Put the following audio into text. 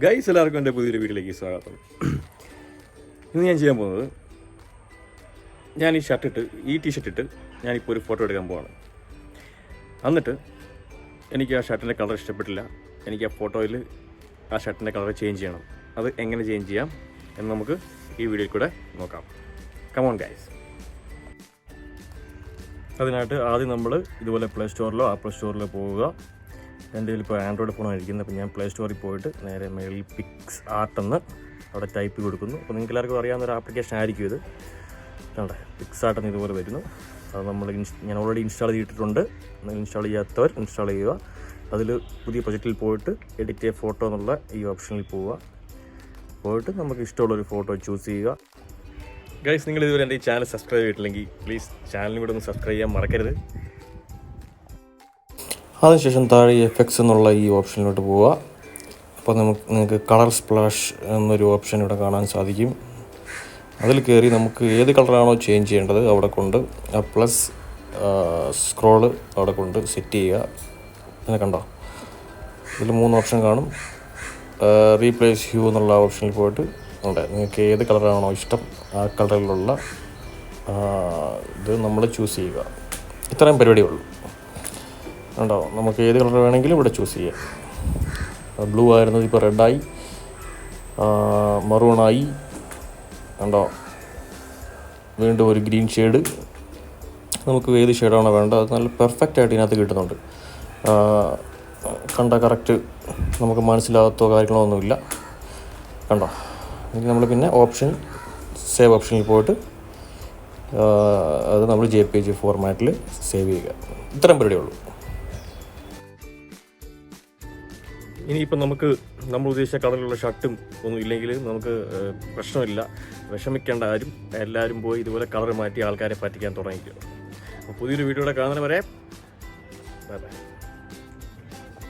Guys എല്ലാവർക്കും എന്റെ പുതിയൊരു വീട്ടിലേക്ക് സ്വാഗതം. ഇന്ന് ഞാൻ ചെയ്യാൻ പോകുന്നത് ഞാൻ ഈ ഷർട്ട് ഇട്ട് ഈ ടീഷർട്ട് ഇട്ട് ഞാനിപ്പോൾ ഒരു ഫോട്ടോ എടുക്കാൻ പോവാണ്. എന്നിട്ട് എനിക്ക് ആ ഷർട്ടിന്റെ കളർ ഇഷ്ടപ്പെട്ടില്ല. എനിക്ക് ആ ഫോട്ടോയിൽ ആ ഷർട്ടിന്റെ കളർ ചേഞ്ച് ചെയ്യണം. അത് എങ്ങനെ ചേഞ്ച് ചെയ്യാം എന്ന് നമുക്ക് ഈ വീഡിയോയിൽ കൂടെ നോക്കാം. കമോൺ ഗൈസ് അതിനായിട്ട് ആദ്യം നമ്മൾ ഇതുപോലെ പ്ലേ സ്റ്റോറിലോ ആപ്പിൾ സ്റ്റോറിലോ പോവുക. എന്റെ ഇപ്പോൾ ആൻഡ്രോയിഡ് ഫോണാണ് ഇരിക്കുന്നത്. അപ്പോൾ ഞാൻ പ്ലേ സ്റ്റോറിൽ പോയിട്ട് നേരെ മേളിൽ പിക്സ് ആർട്ട് എന്ന് അവിടെ ടൈപ്പ് കൊടുക്കുന്നു. അപ്പോൾ നിങ്ങൾക്ക് എല്ലാവർക്കും അറിയാവുന്ന ഒരു ആപ്ലിക്കേഷൻ ആയിരിക്കും ഇത്. കണ്ടേ? പിക്സ് ആർട്ട് എന്ന് ഇതുപോലെ വരുന്നു. അത് നമ്മൾ ഞാൻ ഓൾറെഡി ഇൻസ്റ്റാൾ ചെയ്തിട്ടുണ്ട്. ഇൻസ്റ്റാൾ ചെയ്യാത്തവർ ഇൻസ്റ്റാൾ ചെയ്യുക. അതിൽ പുതിയ പ്രൊജക്റ്റിൽ പോയിട്ട് എഡിറ്റ് ചെയ്യുക ഫോട്ടോ എന്നുള്ള ഈ ഓപ്ഷനിൽ പോവുക. പോയിട്ട് നമുക്ക് ഇഷ്ടമുള്ളൊരു ഫോട്ടോ ചൂസ് ചെയ്യുക. ഗൈസ് നിങ്ങൾ ഇതുവരെ എന്റെ ഈ ചാനൽ സബ്സ്ക്രൈബ് ചെയ്തിട്ടില്ലെങ്കിൽ പ്ലീസ് ചാനലിനോട് ഒന്ന് സബ്സ്ക്രൈബ് ചെയ്യാൻ മറക്കരുത്. അതിനുശേഷം താഴെ എഫക്ട്സ് എന്നുള്ള ഈ ഓപ്ഷനിലോട്ട് പോവുക. അപ്പോൾ നമുക്ക് നിങ്ങൾക്ക് കളർ സ്പ്ലാഷ് എന്നൊരു ഓപ്ഷൻ ഇവിടെ കാണാൻ സാധിക്കും. അതിൽ കയറി നമുക്ക് ഏത് കളറാണോ ചേഞ്ച് ചെയ്യേണ്ടത് അവിടെ കൊണ്ട് ആ പ്ലസ് സ്ക്രോൾ അവിടെ കൊണ്ട് സെറ്റ് ചെയ്യുക. പിന്നെ കണ്ടോ? ഇതിൽ മൂന്ന് ഓപ്ഷൻ കാണും. റീപ്ലേസ് ഹ്യൂ എന്നുള്ള ഓപ്ഷനിൽ പോയിട്ട് ഉണ്ട് നിങ്ങൾക്ക് ഏത് കളറാണോ ഇഷ്ടം ആ കളറിലുള്ള ഇത് നമ്മൾ ചൂസ് ചെയ്യുക. ഇത്രയും പരിപാടിയേ ഉള്ളൂ. ഉണ്ടോ? നമുക്ക് ഏത് കളർ വേണമെങ്കിലും ഇവിടെ ചൂസ് ചെയ്യാം. ബ്ലൂ ആയിരുന്നത് ഇപ്പോൾ റെഡായി മറൂണായി ഉണ്ടോ? വീണ്ടും ഒരു ഗ്രീൻ ഷെയ്ഡ് നമുക്ക് ഏത് ഷെയ്ഡാണോ വേണ്ടത് അത് നല്ല പെർഫെക്റ്റ് ആയിട്ട് ഇതിനകത്ത് കിട്ടുന്നുണ്ട്. കണ്ട കറക്റ്റ് നമുക്ക് മനസ്സിലാകത്തോ കാര്യങ്ങളോ ഒന്നുമില്ല. കണ്ടോ? ഇനി നമ്മൾ പിന്നെ ഓപ്ഷൻ സേവ് ഓപ്ഷനിൽ പോയിട്ട് അത് നമ്മൾ ജെ പി ജി ഫോർമാറ്റിൽ സേവ് ചെയ്യുക. ഇത്രയും പരിപാടിയേ ഉള്ളൂ. ഇനിയിപ്പം നമുക്ക് നമ്മൾ ഉദ്ദേശിച്ച കളറിലുള്ള ഷർട്ടും ഒന്നും ഇല്ലെങ്കിൽ നമുക്ക് പ്രശ്നമില്ല. വിഷമിക്കേണ്ട ആരും എല്ലാവരും പോയി ഇതുപോലെ കളർ മാറ്റി ആൾക്കാരെ പറ്റിക്കാൻ തുടങ്ങിക്കുക അപ്പോൾ പുതിയൊരു വീഡിയോയുടെ കാണുന്നവരെ ബൈ ബൈ.